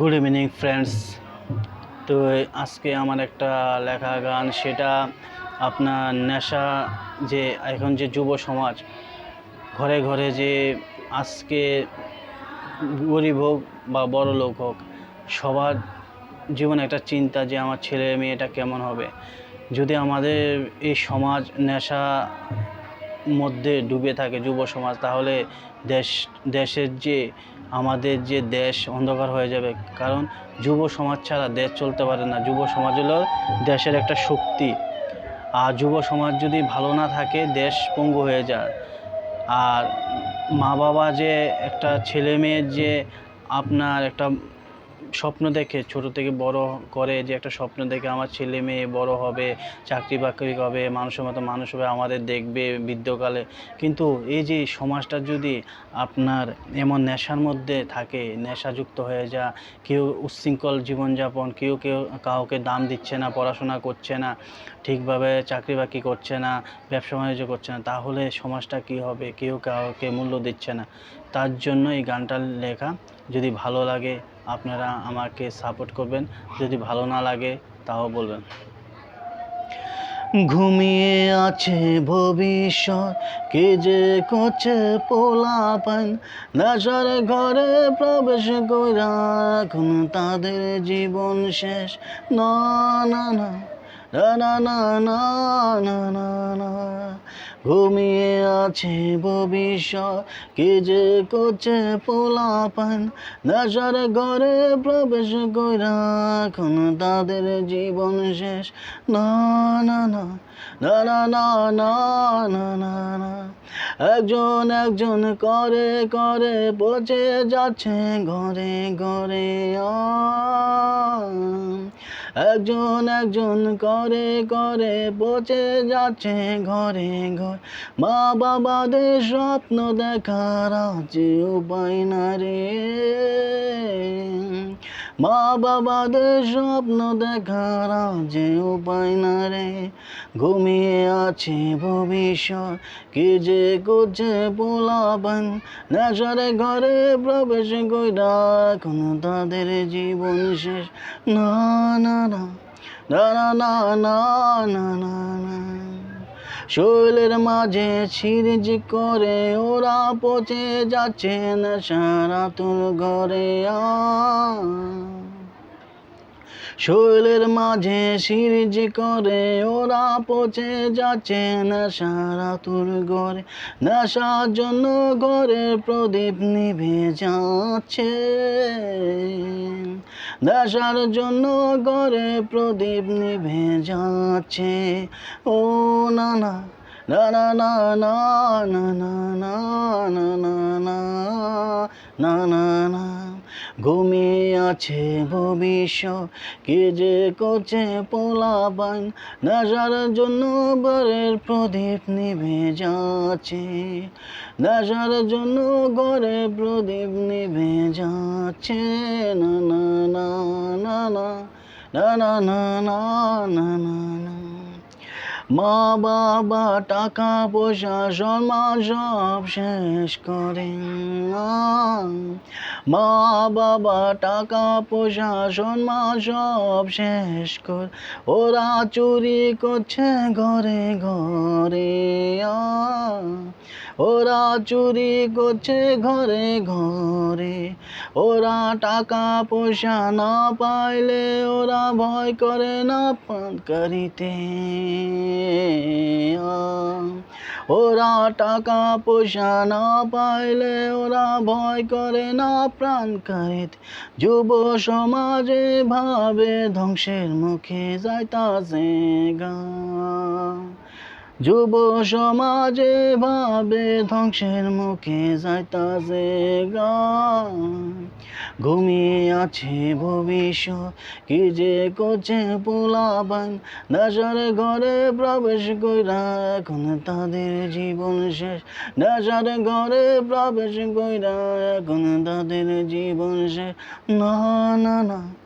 Good evening friends তো আজকে আমার একটা লেখা গান, সেটা আপনার নেশা যে এখন যে যুব সমাজ, ঘরে ঘরে যে আজকে গরিব হোক বা বড় লোক হোক, সবার জীবনে একটা চিন্তা যে আমার ছেলে মেয়েটা কেমন হবে। যদি আমাদের এই সমাজ নেশা মধ্যে ডুবে থাকে যুব সমাজ, তাহলে দেশ, দেশের যে, আমাদের যে দেশ অন্ধকার হয়ে যাবে। কারণ যুব সমাজ ছাড়া দেশ চলতে পারে না। যুব সমাজ হলো দেশের একটা শক্তি। আর যুব সমাজ যদি ভালো না থাকে, দেশ পঙ্গু হয়ে যায়। আর মা বাবা যে একটা ছেলে মেয়ের যে আপনার একটা স্বপ্ন দেখে, ছোট থেকে বড় করে যে একটা স্বপ্ন দেখে আমার ছেলে মেয়ে বড় হবে, চাকরি বাকরি হবে, মানুষের মতো মানুষ হবে, আমাদের দেখবে বৃদ্ধকালে। কিন্তু এই যে সমাজটা যদি আপনার এমন নেশার মধ্যে থাকে, নেশাযুক্ত হয়ে যা, কেউ উচ্ছৃঙ্খল জীবনযাপন, কেউ কেউ কাউকে দাম দিচ্ছে না, পড়াশোনা করছে না, ঠিকভাবে চাকরি বাকরি করছে না, ব্যবসা বাণিজ্য করছে না, তাহলে সমাজটা কী হবে? কেউ কাউকে মূল্য দিচ্ছে না। তার জন্য এই গানটা লেখা। যদি ভালো লাগে, আপনারা আমাকে সাপোর্ট করবেন। যদি ভালো না লাগে, তাও বলবেন। ঘুমিয়ে আছে ভবিষ্যৎ, কে যে করছে পোলাপান। নেশার ঘরে প্রবেশ কইরা এখন তাদের জীবন শেষ। না না না। না না না না না না না ঘুমিয়ে আছে ভবিষ্যৎ কে যে করছে পোলাপান নেশার ঘরে প্রবেশ কইরা এখন তাদের জীবন শেষ না না না না না না না না না না একজন একজন করে করে পচে যাচ্ছে ঘরে ঘরে আ। একজন একজন করে করে পচে যাচ্ছে ঘরে ঘর। মা বাবাদের স্বপ্ন দেখার আছে উপায় না রে। মা বাবাদের স্বপ্ন দেখার যে উপায় না রে। ঘুমিয়ে আছে ভবিষ্যৎ, কি যে করছে পোলাপান। নেশার ঘরে প্রবেশ কইরা এখন তাদের জীবন শেষ। না না না না না না না না না। শৈলের মাঝে সিরিজ করে ওরা পচে যাচ্ছে নেশারা তোর ঘরে আ। শৈলের মাঝে সিরিজ করে ওরা পচে যাচ্ছে নেশারা তোর ঘরে নেশার জন্য ঘরের প্রদীপ নিভে যাচ্ছে নেশার জন্য ঘরে প্রদীপ নিভে যাচ্ছে ও না না না না না না না না না না ঘুমিয়ে আছে ভবিষ্যৎ কে যে করছে পোলাপান নেশার জন্য ঘরের প্রদীপ নিভে যাচ্ছে নেশার জন্য ঘরে প্রদীপ নিভে যাচ্ছে না না না না না না না না না না না না মা বাবা টাকা পয়সা সম্মান সব শেষ করে মা বাবা টাকা প্রশাসন মা সব শেষ কর ওরা চুরি করছে ঘরে ঘরে। ওরা চুরি করছে ঘরে ঘরে। ওরা টাকা পয়সা না পাইলে ওরা ভয় করে না পান করিতে ওরা টাকা পয়সা না পাইলে ওরা ভয় করে না প্রাণ করিতে যুব সমাজে ভাবে ধ্বংসের মুখে যাইতাছে গা যুব সমাজে ভাবে ধ্বংসের মুখে যাইতাছে গা ঘুমিয়ে আছে ভবিষ্যৎ, কি যে করছে পোলাবান নেশার ঘরে প্রবেশ কইরা এখন তাদের জীবন শেষ। নেশার ঘরে প্রবেশ কইরা এখন তাদের জীবন শেষ। না না না।